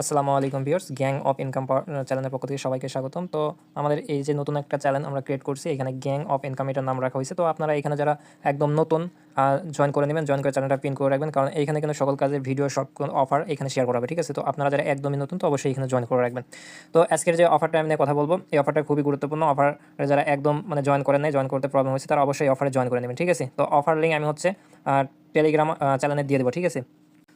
আসসালামু আলাইকুম viewers, gang of income চ্যানেলের পক্ষ থেকে সবাইকে স্বাগতম। তো আমাদের এই যে নতুন একটা চ্যানেল আমরা ক্রিয়েট করছি, এখানে গ্যাং অফ ইনকাম এটার নাম রাখা হয়েছে। তো আপনারা এখানে যারা একদম নতুন জয়েন করে নেবেন জয়েন করে চ্যানেলটা পিন করে রাখবেন, কারণ এখানে কিন্তু সকল কাজের ভিডিও সব অফার এখানে শেয়ার করা হবে, ঠিক আছে? তো আপনারা যারা একদমই নতুন, তো অবশ্যই এখানে জয়েন করে রাখবেন। তো আজকের যে অফারটা আমি নিয়ে কথা বলব, এই অফারটা খুবই গুরুত্বপূর্ণ। অফার যারা একদম মানে জয়েন করেন নাই জয়েন করতে প্রবলেম হয়েছে, তারা অবশ্যই অফারে জয়েন করে নেবেন, ঠিক আছে? তো অফার লিঙ্ক আমি হচ্ছে টেলিগ্রাম চ্যানেলে দিয়ে দেবো, ঠিক আছে?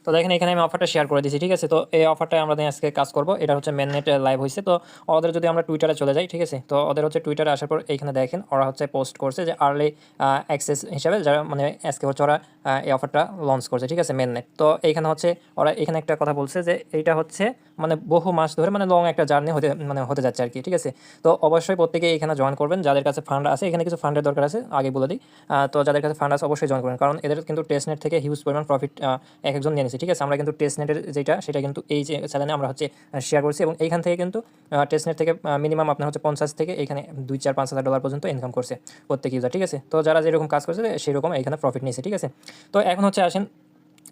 তো দেখেন, এখানে আমি অফারটা শেয়ার করে দিচ্ছি ঠিক আছে? তো এই অফারটা আমরা আজকে কাজ করব। এটা হচ্ছে মেন নেট লাইভ হয়েছে তো ওদের যদি আমরা টুইটারে চলে যাই, ঠিক আছে? তো ওদের হচ্ছে টুইটারে আসার পর এইখানে দেখেন, ওরা হচ্ছে পোস্ট করছে যে আর্লি অ্যাক্সেস হিসাবে যারা মানে আজকে হচ্ছে ওরা এই অফারটা লঞ্চ করছে, ঠিক আছে মেন নেট তো এইখানে হচ্ছে ওরা এখানে একটা কথা বলছে যে এইটা হচ্ছে মানে বহু মাস ধরে মানে লং একটা জার্নি হতে মানে হতে যাচ্ছে আর কি, ঠিক আছে? তো অবশ্যই প্রত্যেকে এখানে জয়েন করবেন। যাদের কাছে ফান্ড আছে, এখানে কিছু ফান্ডের দরকার আছে, আগে বলে দিই। তো যাদের কাছে ফান্ড আছে, অবশ্যই জয়েন করবেন। কারণ এদের কিন্তু টেস্ট নেট থেকে হিউজ পরিমাণ প্রফিট এক একজন নিয়ে নিয়েছে ঠিক আছে? আমরা কিন্তু টেস্ট নেটের যেটা, সেটা কিন্তু এই যে চ্যানেলে আমরা হচ্ছে শেয়ার করছি এবং এইখান থেকে কিন্তু টেস্ট নেট থেকে মিনিমাম আপনার হচ্ছে পঞ্চাশ থেকে এখানে দুই চার পাঁচ হাজার ডলার পর্যন্ত ইনকাম করছে প্রত্যেক ইউজার ঠিক আছে? তো যারা যেরকম কাজ করছে, সেরকম এখানে প্রফিট নিয়েছে, ঠিক আছে? তো এখন হচ্ছে আসেন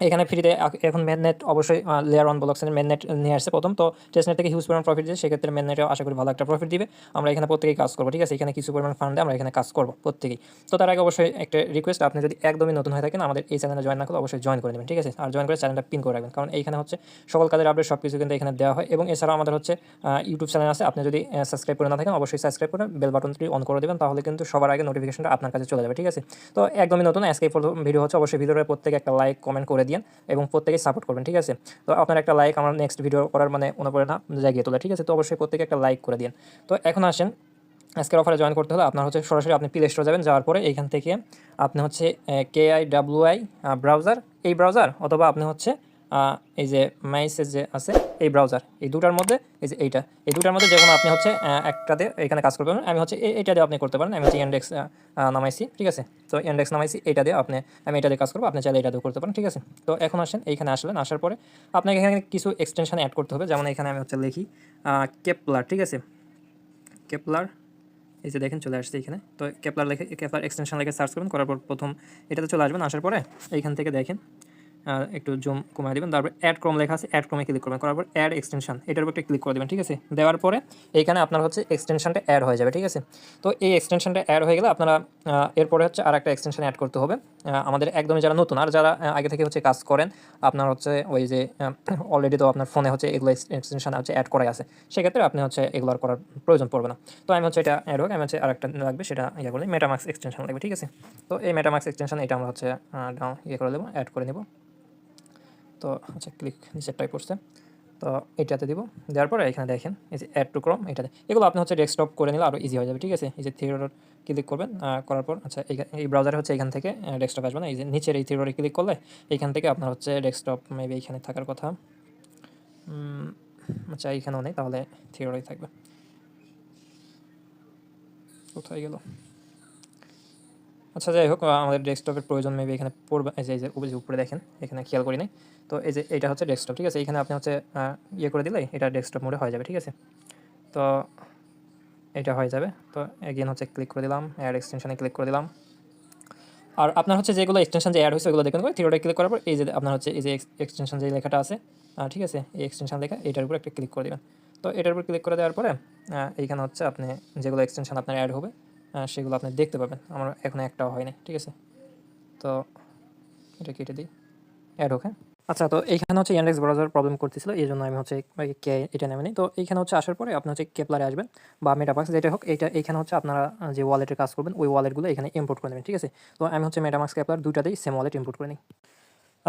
এখানে ফ্রিতে এখন মেননেট অবশ্যই লেয়ার ওয়ান ব্লকসের মেননেট নিয়ে আসছে প্রথম। তো টেস্টনেট থেকে হিউজ পরিমাণ প্রফিট দিয়ে সেক্ষেত্রে মেননেটে আশা করি ভালো একটা প্রফিট দিবে। আমরা এখানে প্রত্যেকেই কাজ করব, ঠিক আছে? এখানে কিছু পরিমাণ ফান্ডে আমরা এখানে কাজ করব, প্রত্যেকেই। তো তার আগে অবশ্যই একটা রিকোয়েস্ট আপনি যদি একদমই নতুন হয়ে থাকেন, আমাদের এই চ্যানেলে জয়েন না করলে অবশ্যই জয়েন করে নেবেন, ঠিক আছে? আর জয়েন করে চ্যানেলটা পিন করে রাখবেন, কারণ এইখানে হচ্ছে সকল কাজের আপডেট সব কিছু কিন্তু এখানে দেওয়া হয়। এবং এছাড়াও আমাদের হচ্ছে ইউটিউব চ্যানেল আছে, আপনি যদি সাবস্ক্রাইব করে না থাকেন, অবশ্যই সাবস্ক্রাইব করে বেল বাটনটি অন করে দেবেন, তাহলে কিন্তু সবার আগে নোটিফিকেশনটা আপনার কাছে চলে যাবে, ঠিক আছে? তো একদমই নতুন, আজকে ভিডিও হচ্ছে, অবশ্যই ভিডিওর প্রত্যেকে একটা লাইক কমেন্ট করে দিন এবং প্রত্যেকেই সাপোর্ট করবেন, ঠিক আছে? তো আপনার একটা লাইক আমার নেক্সট ভিডিও করার মানে অনুপ্রেরণা জাগিয়ে তোলা, ঠিক আছে? তো অবশ্যই প্রত্যেকে একটা লাইক করে দিন তো এখন আসেন, আজকের অফারে জয়েন করতে হলে আপনার হচ্ছে সরাসরি আপনি প্লে স্টোরে যাবেন, যাওয়ার পরে এইখান থেকে আপনি হচ্ছে K I W I browser এই ব্রাউজার অথবা আপনি হচ্ছে এই যে মাইসের যে আছে, এই ব্রাউজার এই দুটার মধ্যে, এই যে এইটা, এই দুটার মধ্যে যে কোনো আপনি হচ্ছে একটাতে এখানে কাজ করতে আমি হচ্ছে এইটা দিয়ে আপনি করতে পারেন। আমি হচ্ছে ইন্ডেক্স নামাইছি, ঠিক আছে? তো ইন্ডেক্স নামাইছি, এইটা দিয়ে আপনি, আমি এটা দিয়ে কাজ করব, আপনি চাইলে এটা দিয়ে করতে পারেন, ঠিক আছে? তো এখন আসেন, এইখানে আসলেন, আসার পরে আপনাকে এখানে কিছু এক্সটেনশন অ্যাড করতে হবে। যেমন এখানে আমি হচ্ছে লিখি কেপলার ঠিক আছে? কেপলার এই যে দেখেন চলে আসছে এখানে। তো কেপলার লেখে কেপলার এক্সটেনশন লেখে সার্চ করবেন করার পর প্রথম এটাতে চলে আসবেন, আসার পরে এইখান থেকে দেখেন। একটু জুম কমাই দেবেন। তারপর অ্যাড ক্রম লেখা আছে অ্যাড ক্রমে ক্লিক করবেন। করার পর অ্যাড এক্সটেনশন এটার উপর ক্লিক করে দেবেন, ঠিক আছে? দেওয়ার পরে এইখানে আপনার হচ্ছে এক্সটেনশনটা অ্যাড হয়ে যাবে, ঠিক আছে? তো এই এক্সটেনশনটা অ্যাড হয়ে গেলে আপনারা এরপরে হচ্ছে আর একটা এক্সটেনশন অ্যাড করতে হবে। আমাদের একদমই যারা নতুন, আর যারা আগে থেকে হচ্ছে কাজ করেন, আপনার হচ্ছে ওই যে অলরেডি তো আপনার ফোনে হচ্ছে এগুলো এক্সটেনশন হচ্ছে অ্যাড করাই আছে। সেক্ষেত্রে আপনি হচ্ছে এগুলো করার প্রয়োজন পড়বে না। তো আমি হচ্ছে এটা অ্যাড হোক, আমি হচ্ছে আরেকটা লাগবে, সেটা ইয়ে করলে মেটামাক্স এক্সটেনশন লাগবে, ঠিক আছে? তো এই মেটামাক্স এক্সটেনশন এটা আমরা হচ্ছে ইয়ে করে দেবো অ্যাড করে নেব। তো আচ্ছা ক্লিক নিচেরটাই পড়ছে তো এটাতে দিব। দেওয়ার পরে এখানে দেখেন, এই যে অ্যাড টু ক্রম এটাতে। এগুলো আপনি হচ্ছে ডেস্কটপ করে নিলে আরও ইজি হয়ে যাবে, ঠিক আছে? এই যে থিয়েটার ক্লিক করবেন করার পর আচ্ছা এই ব্রাউজারে হচ্ছে এখান থেকে ডেস্কটপ আসবে না। এই যে নিচের এই থিয়েটারে ক্লিক করলে এখান থেকে আপনার হচ্ছে ডেস্কটপ মেবি এখানে থাকার কথা। আচ্ছা এইখানেও নেই, তাহলে থিয়েটারেই থাকবে। কোথায় গেল? আচ্ছা যাই হোক আমাদের ডেস্কটপের প্রয়োজন মেবি এখানে পড়বে, এই যে উপরে দেখেন, এখানে খেয়াল করি নাই। তো এই যে, এটা হচ্ছে ডেস্কটপ ঠিক আছে? এখানে আপনি হচ্ছে ইয়ে করে দিলে এটা ডেস্কটপ মোডে হয়ে যাবে, ঠিক আছে? তো এটা হয়ে যাবে। তো এগেন হচ্ছে ক্লিক করে দিলাম অ্যাড এক্সটেনশনে ক্লিক করে দিলাম। আর আপনার হচ্ছে যেগুলো এক্সটেনশন যে অ্যাড হয়েছে, ওগুলো দেখুন থিওটা ক্লিক করার পর, এই যে, আপনার হচ্ছে, এই যে এক্সটেনশন যে লেখাটা আছে ঠিক আছে? এই এক্সটেনশন লেখা, এটার উপর একটা ক্লিক করে দেবেন। তো এটার উপর ক্লিক করে দেওয়ার পরে এইখানে হচ্ছে আপনি যেগুলো এক্সটেনশন আপনার অ্যাড হবে সেগুলো আপনি দেখতে পাবেন। আমার এখন একটাও হয়নি, ঠিক আছে? তো এটা কেটে দিই। অ্যাড হোক হ্যাঁ? আচ্ছা তো এইখানে হচ্ছে ইন্ডেক্স ব্রাউজার প্রবলেম করতেছিল, এই জন্য আমি হচ্ছে কে এটা নেমেনি। তো এইখানে হচ্ছে আসার পরে আপনি হচ্ছে কেপলারে আসবেন বা মেটামাক্স যেটা হোক, এটা এইখানে হচ্ছে আপনারা যে ওয়ালেটের কাজ করবেন, ওই ওয়ালেটগুলো এখানে ইম্পোর্ট করে নেবেন, ঠিক আছে? তো আমি হচ্ছে মেটামাক্স কেপলার দুটাতেই সেম ওয়ালেট ইম্পোর্ট করে নিই।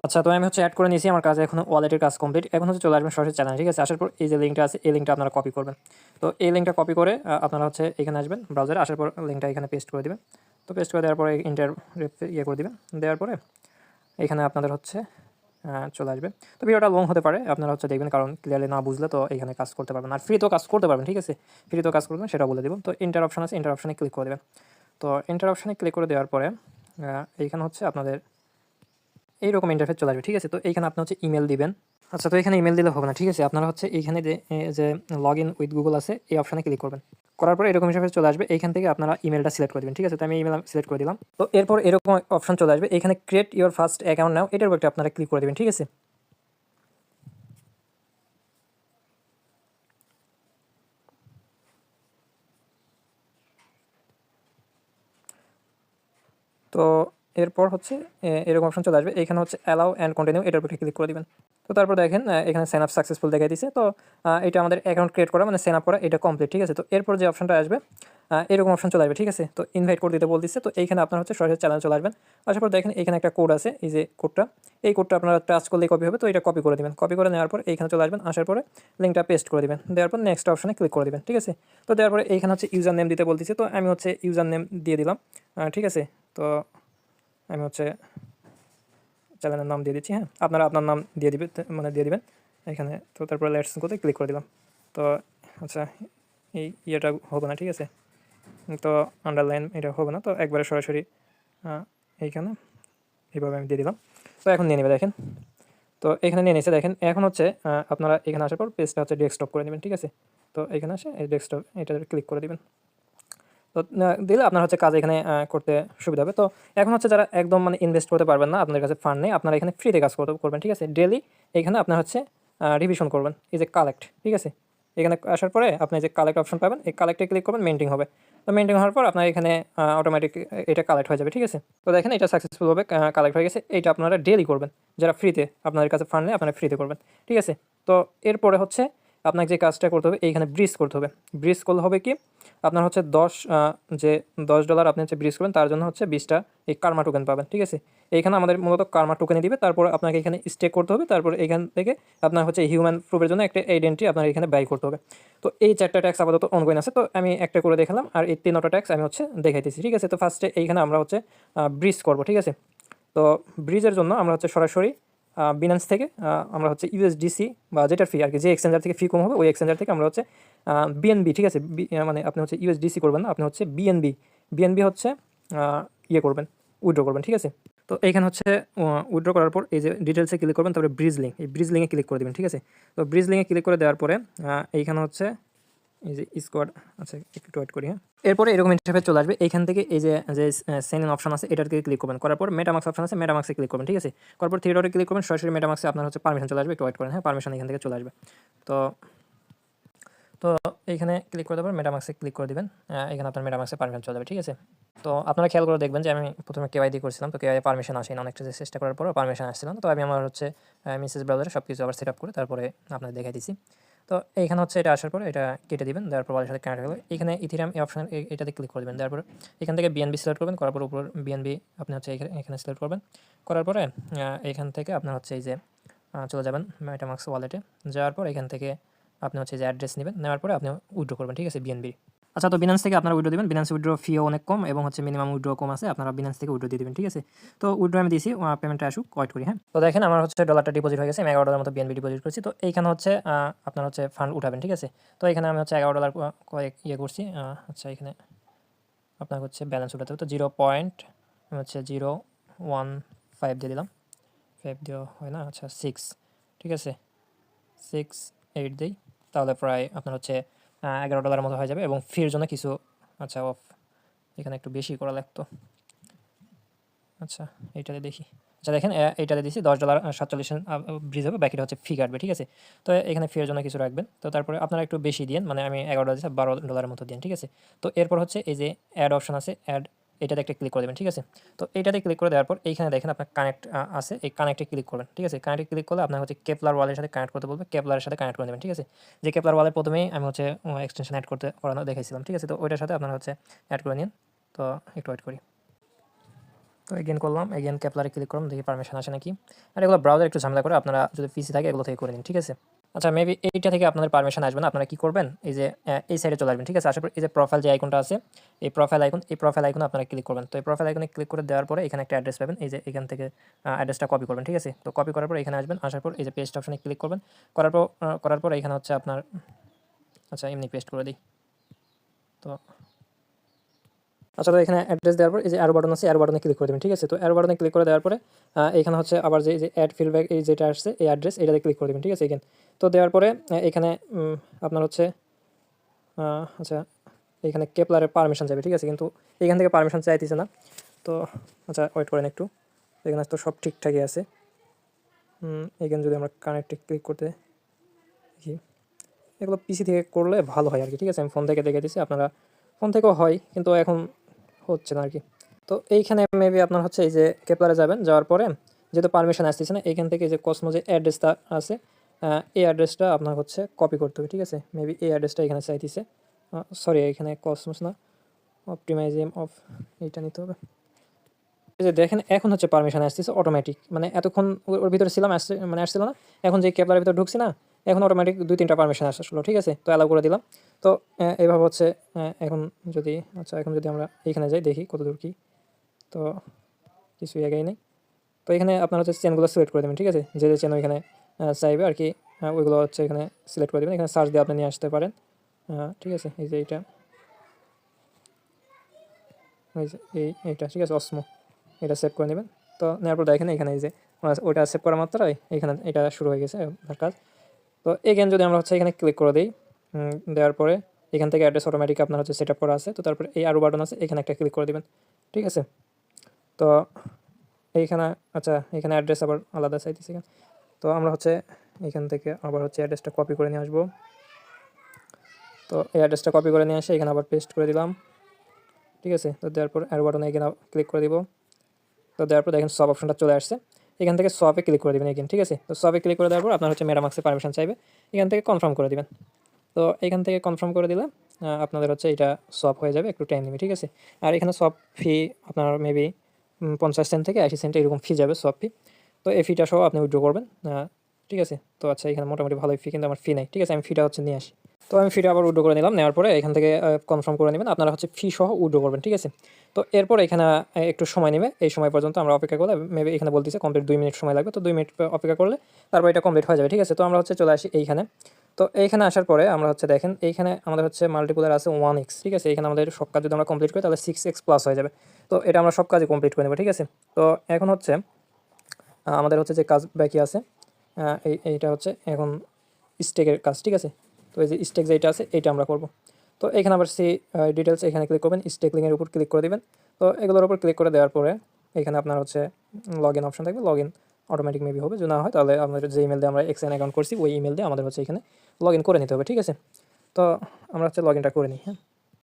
আচ্ছা তো আমি হচ্ছে অ্যাড করে নিয়েছি, আমার কাছে এখন ওয়ালেটের কাজ কমপ্লিট এখন হচ্ছে চলে আসবেন সরাসরি চ্যানেল ঠিক আছে? আসার পর এই যে লিঙ্কটা আছে, এই লিঙ্কটা আপনারা কপি করবেন। তো এই লিঙ্কটা কপি করে আপনারা হচ্ছে এখানে আসবেন ব্রাউজারে আসার পর লিঙ্কটা এখানে পেস্ট করে দেবেন। তো পেস্ট করে দেওয়ার পরে ইন্টার ইয়ে করে দেবেন। দেওয়ার পরে এখানে আপনাদের হচ্ছে চলে আসবে। তো ভিডিওটা লং হতে পারে, আপনারা হচ্ছে দেখবেন, কারণ ক্লিয়ারলি না বুঝলে তো এখানে কাজ করতে পারবেন আর ফ্রিতেও কাজ করতে পারবেন, ঠিক আছে? ফ্রিতেও কাজ করবেন, সেটা বলে দেবেন তো ইন্টার অপশান আছে ইন্টার অপশানে ক্লিক করে দেবেন। তো ইন্টার অপশানে ক্লিক করে দেওয়ার পরে এইখানে হচ্ছে আপনাদের এইরকম ইন্টারফেস চলে আসবে, ঠিক আছে? তো এইখানে আপনি হচ্ছে ইমেল দিবেন। আচ্ছা তো এখানে ইমেল দিলে হবে না, ঠিক আছে? আপনারা হচ্ছে এইখানে যে লগ ইন উইথ গুগল আছে, এই অপশানে ক্লিক করবেন। করার পরে এরকম ইন্টারফেস চলে আসবে, এইখান থেকে আপনারা ইমেলটা সিলেক্ট করে দেবেন, ঠিক আছে? তো আমি ইমেল সিলেক্ট করে দিলাম। তো এরপর এরকম অপশান চলে আসবে, এখানে create your first account now এটার উপর আপনারা ক্লিক করে দেবেন, ঠিক আছে? তো এরপর হচ্ছে এরকম অপশন চলে আসবে। এখানে হচ্ছে অ্যালাউ অ্যান্ড কন্টিনিউ এটার উপরে ক্লিক করে দিবেন। তো তারপর দেখেন এখানে সেন আপ সাকসেসফুল দেখাই দিছে। তো এটা আমাদের অ্যাকাউন্ট ক্রিয়েট করা মানে সেন আপ করা, এটা কমপ্লিট ঠিক আছে? তো এরপর যে অপশনটা আসবে এরকম অপশন চলে আসবে, ঠিক আছে? তো ইনভাইট কোড দিতে বলতেছে। তো এইখানে আপনার হচ্ছে সরাসরি চ্যানেল চলে আসবেন। আসার পর দেখেন, এখানে একটা কোড আছে, এই যে কোডটা এই কোডটা আপনারা টাচ করলেই কপি হবে। তো এটা কপি করে দিবেন। কপি করে নেওয়ার পর এইখানে চলে আসবেন। আসার পরে লিঙ্কটা পেস্ট করে দেবেন। দেওয়ার পর নেক্সট অপশনে ক্লিক করে দিবেন, ঠিক আছে? তো দেওয়ার পরে এইখানে হচ্ছে ইউজার নেম দিতে বলতেছে। তো আমি হচ্ছে ইউজার নেম দিয়ে দিলাম ঠিক আছে? তো আমি হচ্ছে চ্যানেলের নাম দিয়ে দিচ্ছি হ্যাঁ? আপনারা আপনার নাম দিয়ে দিবেন মানে দিয়ে দিবেন এখানে। তো তারপরে লেটস করতে ক্লিক করে দিলাম। তো আচ্ছা এই ইয়েটা হবে না, ঠিক আছে? তো আন্ডারলাইন এটা হবে না, তো একবারে সরাসরি এইখানে এইভাবে আমি দিয়ে দিলাম। তো এখন নিয়ে নেবে, দেখেন। তো এখানে নিয়ে নিয়েছে, দেখেন। এখন হচ্ছে আপনারা এখানে আসার পর পেজটা হচ্ছে ডেস্কটপ করে নেবেন ঠিক আছে? তো এখানে আসে, এই ডেস্কটপ এটা ক্লিক করে দিবেন। তো দিলে আপনার হচ্ছে কাজ এখানে করতে সুবিধা হবে। তো এখন হচ্ছে যারা একদম মানে ইনভেস্ট করতে পারবেন না, আপনাদের কাছে ফান্ড নেই, আপনারা এখানে ফ্রিতে কাজ করতে করবেন, ঠিক আছে? ডেলি এখানে আপনার হচ্ছে রিভিশন করবেন, এই যে কালেক্ট ঠিক আছে? এখানে আসার পরে আপনি যে কালেক্ট অপশন পাবেন, এই কালেক্টে ক্লিক করবেন মেন্টিং হবে। তো মেন্টিং হওয়ার পর আপনার এখানে অটোমেটিক এটা কালেক্ট হয়ে যাবে, ঠিক আছে? তো দেখেন এটা সাকসেসফুলভাবে কালেক্ট হয়ে গেছে এটা আপনারা ডেলি করবেন। যারা ফ্রিতে আপনাদের কাছে ফান্ড নেই, আপনারা ফ্রিতে করবেন, ঠিক আছে? তো এরপরে হচ্ছে আপনাকে যে কাজটা করতে হবে, এইখানে ব্রিজ করতে হবে। ব্রিজ করলে হবে কি? আপনার হচ্ছে দশ যে দশ ডলার আপনি হচ্ছে ব্রিজ করবেন, তার জন্য হচ্ছে বিশটা এই কার্মা টোকেন পাবেন, ঠিক আছে? এইখানে আমাদের মূলত কার্মা টোকেন দিবে, তারপর আপনাকে এখানে স্টে করতে হবে, তারপর এখান থেকে আপনার হচ্ছে হিউম্যান প্রুফের জন্য একটা আইডেন্টি আপনার এখানে ব্যয় করতে হবে। তো এই চারটা ট্যাক্স আপাতত অনগোয়েন আছে, তো আমি একটা করে দেখালাম, আর এই তিনটা ট্যাক্স আমি হচ্ছে দেখাইতেছি, ঠিক আছে? তো ফার্স্টে এইখানে আমরা হচ্ছে ব্রিজ করব, ঠিক আছে? তো ব্রিজের জন্য আমরা হচ্ছে সরাসরি বিনান্স থেকে আমরা হচ্ছে ইউএসডিসি বা যেটার ফি আর কি, যে এক্সচেঞ্জার থেকে ফি কম হবে, ওই এক্সচেঞ্জার থেকে আমরা হচ্ছে বিএনবি ঠিক আছে? মানে আপনি হচ্ছে ইউএসডিসি করবেন না, আপনি হচ্ছে বিএনবি বিএনবি হচ্ছে ইয়ে করবেন উইড্রো করবেন, ঠিক আছে? তো এইখানে হচ্ছে উইড্রো করার পর এই যে ডিটেলসে ক্লিক করবেন, তারপরে ব্রিজ লিঙ্ক এই ব্রিজ লিঙ্কে ক্লিক করে দেবেন, ঠিক আছে? তো ব্রিজ লিঙ্কে ক্লিক করে দেওয়ার পরে এইখানে হচ্ছে এই যে স্কোয়াড আচ্ছা একটু ওয়েট করি হ্যাঁ। এরপরে এরকম ইন্টারফেস চলে আসবে। এইখান থেকে এই যে যে সেন ইন অপশন আছে এটার ক্লিক করবেন। করার পর মেটামাক্স অপশন আছে মেটামাক্সে ক্লিক করবেন, ঠিক আছে? করার পর ডটে ক্লিক করবেন, সরাসরি মেটামাক্সে আপনার হচ্ছে পারমিশন চলে আসবে, একটু ওয়েট করেন হ্যাঁ পারমিশন এখান থেকে চলে আসবে। তো তো এইখানে ক্লিক করে দেবেন মেটামাক্সে ক্লিক করে দিবেন এখানে আপনার মেটামাক্সে পারমিশন চলে যাবে ঠিক আছে? তো আপনারা খেয়াল করে দেখবেন যে আমি প্রথমে কেওয়াইডি করছিলাম, তো কেওয়াই পারমিশন আসেনি অনেকটা চেষ্টা করার পরও পারমিশন আসছিলাম তো আমি আমার হচ্ছে মেসেজ ব্রাউজারে সব কিছু আবার সেট আপ করে তারপরে আপনাদের দেখাই দিছি। তো এখানে হচ্ছে এটা আসার পর এটা কেটে দিবেন, দেওয়ার পর ওয়ালের সাথে কানেক্ট গেলো এখানে ইথিরাম এই অপশন এটাতে ক্লিক করে দেবেন। দেওয়ার পর এখান থেকে বিএনবি সিলেক্ট করবেন, করার পর উপর বিএনবি আপনি হচ্ছে এখানে সিলেক্ট করবেন। করার পরে এখান থেকে আপনার হচ্ছে এই যে চলে যাবেন মেটামাক্স ওয়ালেটে যাওয়ার পর এখান থেকে আপনি হচ্ছে যে অ্যাড্রেস নেবেন, নেওয়ার পরে আপনি উইড্রো করবেন, ঠিক আছে বিএনবি আচ্ছা তো বিনান্স থেকে আপনারা উইড্রো দিবেন। বিনান্স উইড্রো ফিও অনেক কম এবং হচ্ছে মিনিমাম উইড্রো কম আছে। আপনারা বিনান্স থেকে উইড্রো দিয়ে দেবেন, ঠিক আছে? তো উইড্রো আমি দিয়েছি পেমেন্টটা আসুক ওয়েট করি হ্যাঁ? তো দেখেন, আমার হচ্ছে ডলারটা ডিপোজিট হয়ে গেছে, আমি এগারো ডলার মতো বিএনবি ডিপোজিট করছি। তো এইখানে হচ্ছে আপনার হচ্ছে ফান্ড উঠাবেন, ঠিক আছে? তো এখানে আমি হচ্ছে এগারো ডলার কয়েক ইয়ে করছি আচ্ছা এখানে আপনার হচ্ছে ব্যালেন্স উঠাতে হবে। তো জিরো পয়েন্ট হচ্ছে জিরো ওয়ান ফাইভ দিয়ে দিলাম। ফাইভ দেওয়া হয় না আচ্ছা সিক্স ঠিক আছে? সিক্স এইট দিই। তাহলে প্রায় আপনার হচ্ছে এগারো ডলারের মতো হয়ে যাবে এবং ফির জন্য কিছু আচ্ছা অফ এখানে একটু বেশি করা লাগতো। আচ্ছা এইটাতে দেখি। আচ্ছা দেখেন এইটাতে দিচ্ছি দশ ডলার সাতচল্লিশ ব্রিজ হবে, বাকিটা হচ্ছে ফি কাটবে, ঠিক আছে? তো এখানে ফির জন্য কিছু রাখবেন। তো তারপরে আপনারা একটু বেশি দিন মানে আমি এগারো ডলার বারো ডলারের মতো দিন ঠিক আছে? তো এরপর হচ্ছে এই যে অ্যাড অপশন আছে অ্যাড এটাতে একটা ক্লিক করে দেবেন, ঠিক আছে? তো এটাতে ক্লিক করে দেওয়ার পর এইখানে দেখেন আপনার কানেক্ট আছে, এই কানেক্টে ক্লিক করবেন, ঠিক আছে? কানেক্টে ক্লিক করলে আপনার হচ্ছে কেপলার ওয়ালের সাথে কানেক্ট করতে বলবে কেপলারের সাথে কানেক্ট করে দেবেন ঠিক আছে? যে কেপলার ওয়ালের প্রথমেই আমি হচ্ছে এক্সটেনশন অ্যাড করতে, করানো দেখেছিলাম ঠিক আছে? তো ওইটার সাথে আপনারা হচ্ছে অ্যাড করে নিন, তো একটু ওয়েট করি। তো এগেন করলাম এগেন ক্যাপলারে ক্লিক করলাম, দেখি পারমিশন আসে নাকি? আর এগুলো ব্রাউজার একটু ঝামেলা করে আপনারা যদি পিসি থাকে এগুলো থেকে করে নিন, ঠিক আছে? আচ্ছা মেবি এইটা থেকে আপনাদের পারমিশন আসবে না, আপনারা কি করবেন? এই যে এই সাইডে চলে আসবেন, ঠিক আছে? আসার পর এই যে প্রোফাইল যে আইকনটা আছে, এই প্রোফাইল আইকন এই প্রোফাইল আইকনে আপনারা ক্লিক করবেন। তো এই প্রোফাইল আইকনে ক্লিক করে দেওয়ার পরে এখানে একটা অ্যাড্রেস পাবেন, এই যে এখান থেকে অ্যাড্রেসটা কপি করবেন, ঠিক আছে? তো কপি করার পর এখানে আসবেন, আসার পর এই যে পেস্ট অপশনে ক্লিক করবেন। করার পর করার পর এখানে হচ্ছে আপনার আচ্ছা এমনি পেস্ট করে দিই। তো আচ্ছা এখানে অ্যাড্রেস দেওয়ার পর এই যে অ্যারো বাটন আছে অ্যারো বাটনে ক্লিক করে দেবেন, ঠিক আছে? তো অ্যারো বাটনে ক্লিক করে দেওয়ার পরে এখানে হচ্ছে আবার যে যে অ্যাড ফিডব্যাক এই যেটা আসছে, এই অ্যাড্রেস এটাতে ক্লিক করে দেবেন, ঠিক আছে? এখানে তো দেওয়ার পরে এখানে আপনার হচ্ছে আচ্ছা এখানে কেপলারের পারমিশন যাবে ঠিক আছে? কিন্তু এখান থেকে পারমিশন চাইতেছে না। তো আচ্ছা ওয়েট করেন একটু। এখানে তো সব ঠিকঠাকই আছে। এখানে যদি আমরা কানেক্টে ক্লিক করতে দেখি, এগুলো পিসি থেকে করলে ভালো হয় আর কি, ঠিক আছে? আমি ফোন থেকে দেখে দিচ্ছি আপনারা ফোন থেকেও হয়, কিন্তু এখন হচ্ছে না আর কি তো এইখানে মেবি আপনার হচ্ছে এই যে কেপলারে যাবেন, যাওয়ার পরে যেহেতু পারমিশন আসতেছে না, এইখান থেকে যে কসমো যে অ্যাড্রেসটা আছে এই অ্যাড্রেসটা আপনার হচ্ছে কপি করতে হবে, ঠিক আছে? মেবি এই অ্যাড্রেসটা এখানে চাইতেছে। সরি এখানে কসমোস না। অপটিমাইজিয়াম অফ এইটা নিতে হবে। যে দেখেন, এখন হচ্ছে পারমিশন আসতেছে অটোমেটিক মানে এতক্ষণ ওর ভিতরে ছিলাম, আসছে মানে আসছিল না। এখন যে ক্যাবলার ভিতরে ঢুকছি না এখন অটোমেটিক দুই, তিনটা পারমিশন আসলো, ঠিক আছে? তো অ্যালাউ করে দিলাম। তো এইভাবে হচ্ছে এখন যদি আচ্ছা এখন যদি আমরা এইখানে যাই, দেখি কত দূর কী। তো কিছু জায়গায় নেই। তো এখানে আপনার হচ্ছে চেনগুলো সিলেক্ট করে দেবেন, ঠিক আছে? যে যে চেন ওইখানে চাইবে আর কি ওইগুলো হচ্ছে এখানে সিলেক্ট করে দেবেন। এখানে সার্চ দিয়ে আপনি নিয়ে আসতে পারেন। ঠিক আছে? এই যে এইটা। এই যে, এই, এইটা, ঠিক আছে? অসমো এটা সেভ করে নেবেন। তো, নেওয়ার পর দেখেন এখানে এই যে ওইটা সেভ করা মাত্রই এখানে এটা শুরু হয়ে গেছে কাজ। তো এখানে যদি আমরা হচ্ছে এখানে ক্লিক করে দিই দেওয়ার পরে এখান থেকে অ্যাড্রেস অটোমেটিক আপনার হচ্ছে সেট আপ করা আছে। তো তারপরে এই আরও বাটন আছে, এখানে একটা ক্লিক করে দেবেন। ঠিক আছে? তো এইখানে আচ্ছা এখানে অ্যাড্রেস আবার আলাদা চাইতেছি এখানে। তো আমরা হচ্ছে এখান থেকে আবার হচ্ছে অ্যাড্রেসটা কপি করে নিয়ে আসব। তো এই অ্যাড্রেসটা কপি করে নিয়ে এসে এখানে আবার পেস্ট করে দিলাম। ঠিক আছে? তো দেওয়ার পর অ্যারো বাটনে এখানে ক্লিক করে দিব। তো দেওয়ার পর দেখেন সব অপশনটা চলে আসছে। এখান থেকে সবে ক্লিক করে দেবেন এখানে ঠিক আছে? তো সবে ক্লিক করে দেওয়ার পর আপনার হচ্ছে মেরামাক্সে পারমিশন চাইবে, এখান থেকে কনফার্ম করে দিবেন। তো এখান থেকে কনফার্ম করে দিলে আপনাদের হচ্ছে এটা সব হয়ে যাবে, একটু টাইম নেবে, ঠিক আছে? আর এখানে সব ফি আপনার মেবি পঞ্চাশ সেন্ট থেকে আশি সেন্ট এরকম ফি যাবে, সব ফি তো এই ফিটা সহ আপনি উইড্রো করবেন ঠিক আছে? তো আচ্ছা এখানে মোটামুটি ভালোই ফি কিন্তু আমার ফি নাই, ঠিক আছে? আমি ফিটা হচ্ছে নিয়ে আসি। তো আমি ফিটা আবার উইড্রো করে নিলাম, নেওয়ার পরে এখান থেকে কনফার্ম করে নেবেন, আপনারা হচ্ছে ফি সহ উইড্রো করবেন, ঠিক আছে? তো এরপর এখানে একটু সময় নেবে, এই সময় পর্যন্ত আমরা অপেক্ষা করলে মেবি এখানে বলতেছে কমপ্লিট দুই মিনিট সময় লাগবে, তো দুই মিনিট অপেক্ষা করলে তারপর এটা কমপ্লিট হয়ে যাবে, ঠিক আছে? তো আমরা হচ্ছে চলে আসি এইখানে। তো এইখানে আসার পরে আমরা হচ্ছে দেখেন, এইখানে আমাদের হচ্ছে মাল্টিপুলার আছে ওয়ান এক্স ঠিক আছে? এখানে আমাদের সব কাজ যদি আমরা কমপ্লিট করি, তাহলে সিক্স এক্স প্লাস হয়ে যাবে। তো এটা আমরা সব কাজে কমপ্লিট করে নেব, ঠিক আছে? তো এখন হচ্ছে আমাদের হচ্ছে যে কাজ বাকি আছে এই, এইটা হচ্ছে এখন স্টেকের কাজ, ঠিক আছে? তো এই যে স্টেক যেটা আছে এটা আমরা করব। তো এখানে আবার সেই ডিটেলস এখানে ক্লিক করবেন স্টেক লিঙ্কের উপর ক্লিক করে দেবেন। তো এগুলোর উপর ক্লিক করে দেওয়ার পরে এখানে আপনার হচ্ছে লগ ইন অপশন থাকবে। লগ ইন অটোমেটিক মেবি হবে, যদি না হয় তাহলে আমাদের যে ইমেল দিয়ে আমরা এক্সএন অ্যাকাউন্ট করছি, ওই ইমেল দিয়ে আমাদের হচ্ছে এখানে লগ ইন করে নিতে হবে, ঠিক আছে? তো আমরা হচ্ছে লগ ইনটা করে নিই হ্যাঁ?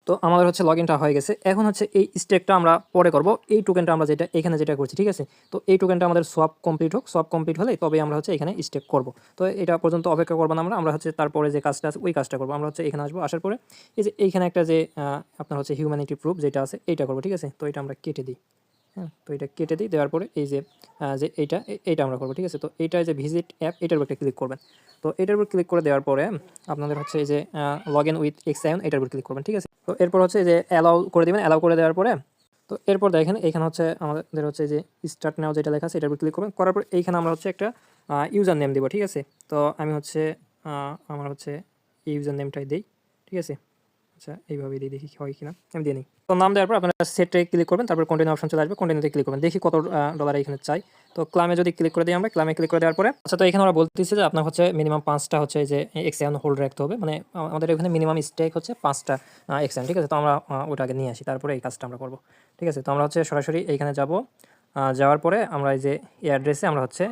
তো আমাদের হচ্ছে লগ ইনটা হয়ে গেছে। এখন হচ্ছে এই স্টেকটা আমরা পরে করব। এই টোকেনটা আমরা যেটা এখানে যেটা করছি, ঠিক আছে? তো এই টোকেনটা আমাদের সোয়াপ কমপ্লিট হোক সোয়াপ কমপ্লিট হলে তবে আমরা হচ্ছে এখানে স্টেক করব। তো এটা পর্যন্ত অপেক্ষা করব না আমরা আমরা হচ্ছে তারপরে যে কাজটা আছে, ওই কাজটা করব। আমরা হচ্ছে এখানে আসব, আসার পরে এই যে এইখানে একটা যে আপনার হচ্ছে হিউম্যানিটি প্রুফ যেটা আছে, এইটা করব, ঠিক আছে? তো এটা আমরা কেটে দিই। হ্যাঁ তো এটা কেটে দিই, দেওয়ার পরে এই যে যে এইটা, এ- এইটা আমরা করব, ঠিক আছে? তো এইটা যে ভিজিট অ্যাপ এটার উপর একটা ক্লিক করবেন। তো এটার উপর ক্লিক করে দেওয়ার পরে আপনাদের হচ্ছে এই যে লগ ইন উইথ এক্স আইন এটার উপর ক্লিক করবেন, ঠিক আছে? তো এরপর হচ্ছে যে অ্যালাউ করে দেবেন অ্যালাউ করে দেওয়ার পরে, তো এরপর দেখেন এখানে হচ্ছে আমাদের হচ্ছে যে স্টার্ট নাও যেটা লেখা আছে, এটার উপর ক্লিক করবেন, করার পর এইখানে আমরা হচ্ছে একটা ইউজার নেম দেবো, ঠিক আছে? তো আমি হচ্ছে আমার হচ্ছে ইউজার নেমটাই দিই, ঠিক আছে? আচ্ছা এইভাবে দিয়ে দেখি হয় কিনা। আমি দিয়ে নিই। তো নাম দেওয়ার পর আপনারা সেটে ক্লিক করবেন তারপর কন্টিনিউ অপশন চলে আসবে কন্টিনিউতে ক্লিক করবেন। দেখি কত ডলার এখানে চাই। তো ক্লামে যদি ক্লিক করে দিই আমরা ক্লামে ক্লিক করে দেওয়ার পরে আচ্ছা তো এখানে ওরা বলতেছে যে আপনার হচ্ছে মিনিমাম পাঁচটা হচ্ছে যে এক্সায়ন হোল্ড রাখতে হবে। মানে আমাদের এখানে মিনিমাম স্টেক হচ্ছে পাঁচটা এক্সায়ন ঠিক আছে? তো আমরা আহ, ওটাকে নিয়ে আসি তারপরে এই কাজটা আমরা করব ঠিক আছে? তো আমরা হচ্ছে সরাসরি এইখানে যাব যাওয়ার পরে আমরা এই যে এই অ্যাড্রেসে আমরা হচ্ছে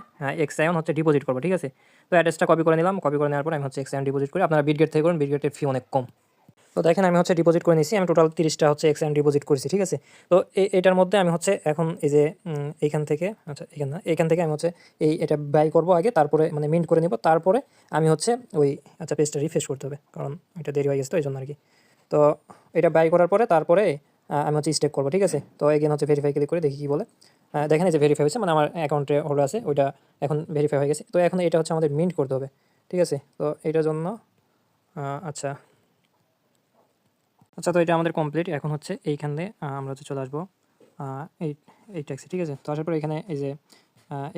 এক্সায়ন হচ্ছে ডিপোজিট করব ঠিক আছে? তো অ্যাড্রেসটা কপি করে নিলাম কপি করে নেওয়ার পরে আমি হচ্ছে এক্সায়ন ডিপোজিট করি। আপনারা বিটগেট থেকে করুন বিটগেটের ফি অনেক কম। তো দেখেন আমি হচ্ছে ডিপোজিট করে নিয়েছি আমি টোটাল তিরিশটা হচ্ছে এক্সাম ডিপোজিট করেছি, ঠিক আছে? তো এটার মধ্যে আমি হচ্ছে এখন এই যে এইখান থেকে আচ্ছা এখান না, এখান থেকে আমি হচ্ছে এই এটা ব্যয় করব আগে, তারপরে মানে মিন্ট করে নিব, তারপরে আমি হচ্ছে ওই আচ্ছা পেজটা রিফ্রেশ করতে হবে, কারণ এটা দেরি হয়ে গেছে তো এই জন্য আর কি তো এটা ব্যয় করার পরে, তারপরে আমি হচ্ছে স্টেক করব, ঠিক আছে? তো এগেন হচ্ছে ভেরিফাই ক্লিক করে দেখি কী বলে। দেখেন এই যে ভেরিফাই হয়েছে মানে আমার অ্যাকাউন্টে হলো আছে, ওইটা এখন ভেরিফাই হয়ে গেছে। তো এখন এটা হচ্ছে আমাদের মিন্ট করতে হবে, ঠিক আছে? তো এটার জন্য আচ্ছা আচ্ছা তো এটা আমাদের কমপ্লিট এখন হচ্ছে এইখানে আমরা হচ্ছে চলে আসব এই এই ট্যাক্সি ঠিক আছে? তো আসার পর এখানে এই যে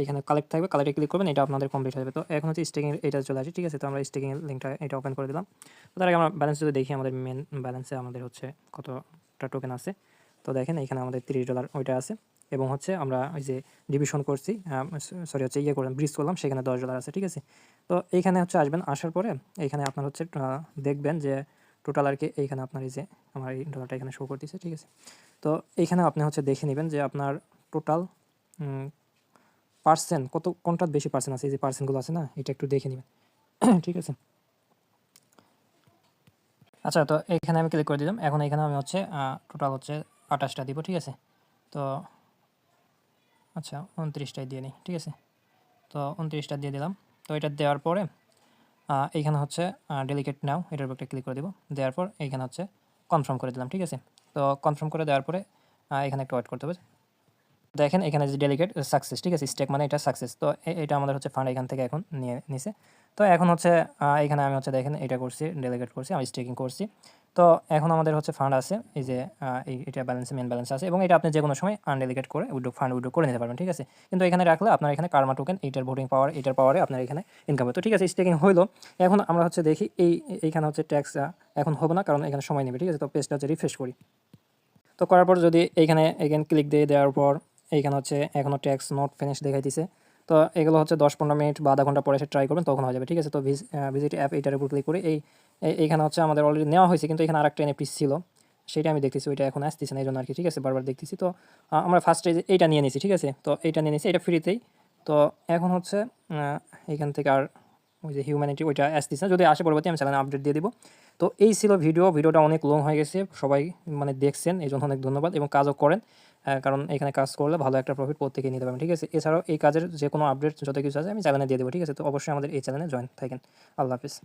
এখানে কালেক্ট থাকবে। কালেক্টে ক্লিক করবেন, এটা আপনাদের কমপ্লিট হয়ে যাবে। তো এখন হচ্ছে স্টেকিং এটা চলে আসে, ঠিক আছে? তো আমরা স্টেকিং লিঙ্কটা এটা ওপেন করে দিলাম। তো তার আগে আমরা ব্যালেন্স যদি দেখি, আমাদের মেন ব্যালেন্সে আমাদের হচ্ছে কতটা টোকেন আছে। তো দেখেন, এখানে আমাদের তিরিশ ডলার ওইটা আছে। এবং হচ্ছে আমরা ওই যে ডিভিশন করছি সরি হচ্ছে ইয়ে করলাম ব্রিজ করলাম, সেখানে দশ ডলার আছে, ঠিক আছে? তো এইখানে হচ্ছে আসবেন, আসার পরে এইখানে আপনার হচ্ছে দেখবেন যে টোটাল আর কি এইখানে আপনার এই যে আমার এই ডলারটা এখানে শো করতেছে, ঠিক আছে? তো এইখানে আপনি হচ্ছে দেখে নেবেন যে আপনার টোটাল পার্সেন্ট কত কোনটা বেশি পার্সেন্ট আছে? এই যে পার্সেন্টগুলো আছে না, এটা একটু দেখে নেবেন। ঠিক আছে? আচ্ছা তো এইখানে আমি ক্লিক করে দিলাম। এখন এখানে আমি হচ্ছে টোটাল হচ্ছে আঠাশটা দিব, ঠিক আছে? তো আচ্ছা উনত্রিশটাই দিয়ে নিই, ঠিক আছে? তো উনত্রিশটা দিয়ে দিলাম। তো এটা দেওয়ার পরে এইখানে হচ্ছে ডেলিকেট নাও এটার উপর একটা ক্লিক করে দেবো। দেওয়ার পর এইখানে হচ্ছে কনফার্ম করে দিলাম, ঠিক আছে? তো কনফার্ম করে দেওয়ার পরে এখানে একটা ওয়েট করতে হবে। দেখেন এখানে যে ডেলিকেট সাকসেস ঠিক আছে? স্টেক মানে এটা সাকসেস তো এটা আমাদের হচ্ছে ফান্ড এখান থেকে এখন নিয়ে, নিছে। তো এখন হচ্ছে এখানে আমি হচ্ছে দেখেন, এটা করছি ডেলিকেট করছি, আমি স্টেকিং করছি। তো এখন আমাদের হচ্ছে ফান্ড আছে, এই যে এটা ব্যালেন্স মেন ব্যালেন্স আছে এবং এটা আপনি যে কোনো সময় আনডেলিগেট করে উইড্রো ফান্ড উইড্রো করে নিতে পারবেন, ঠিক আছে? কিন্তু এখানে রাখলে আপনার এখানে কার্মা টোকেন এইটার ভোটিং পাওয়ার এটার পাওয়ারে আপনার এখানে ইনকাম হবে। তো ঠিক আছে স্টেকিং হইল। এখন আমরা হচ্ছে দেখি এই, এইখানে হচ্ছে ট্যাক্স এখন হবে না, কারণ এখানে সময় নেবে, ঠিক আছে? তো পেজটা হচ্ছে রিফ্রেশ করি। তো করার পর যদি এইখানে এগেন ক্লিক দিয়ে দেওয়ার পর, এইখানে হচ্ছে এখনও ট্যাক্স নট ফিনিশ দেখাইতেছে। তো এগুলো হচ্ছে দশ পনেরো মিনিট বা আধা ঘণ্টা পরে এসে ট্রাই করবেন তখন হয়ে যাবে ঠিক আছে? তো ভিজিট অ্যাপ এইটার উপর ক্লিক করে এই এই- এইখানে হচ্ছে আমাদের অলরেডি নেওয়া হয়েছে কিন্তু এখানে আরেকটা এনএফটি ছিল সেটা আমি দেখতেছি ওইটা এখন আসতেছে না এই জন্য আর কি ঠিক আছে? বারবার দেখতেছি। তো আমরা ফার্স্টে এইটা নিয়ে নিয়েছি ঠিক আছে? তো এইটা নিয়ে নিয়েছি এটা ফ্রিতেই তো এখন হচ্ছে আহ, এইখান থেকে আর ওই যে হিউম্যানিটি ওইটা আসতেছে যদি আসে পরবর্তী আমি চ্যানেলে আপডেট দিয়ে দিব। তো এই ছিল ভিডিও ভিডিওটা অনেক লং হয়ে গেছে সবাই মানে দেখছেন এই জন্য অনেক ধন্যবাদ এবং কাজও করেন। কারণ এখানে কাজ করলে ভালো একটা প্রফিট প্রত্যেকে নিতে পারবেন, ঠিক আছে? এছাড়াও এই কাজের যে কোনো আপডেট যত কিছু আছে আমি চ্যানেলে দিয়ে দেবো, ঠিক আছে? তো অবশ্যই আমাদের এই চ্যানেলে জয়েন থাকেন। আল্লাহ হাফিজ।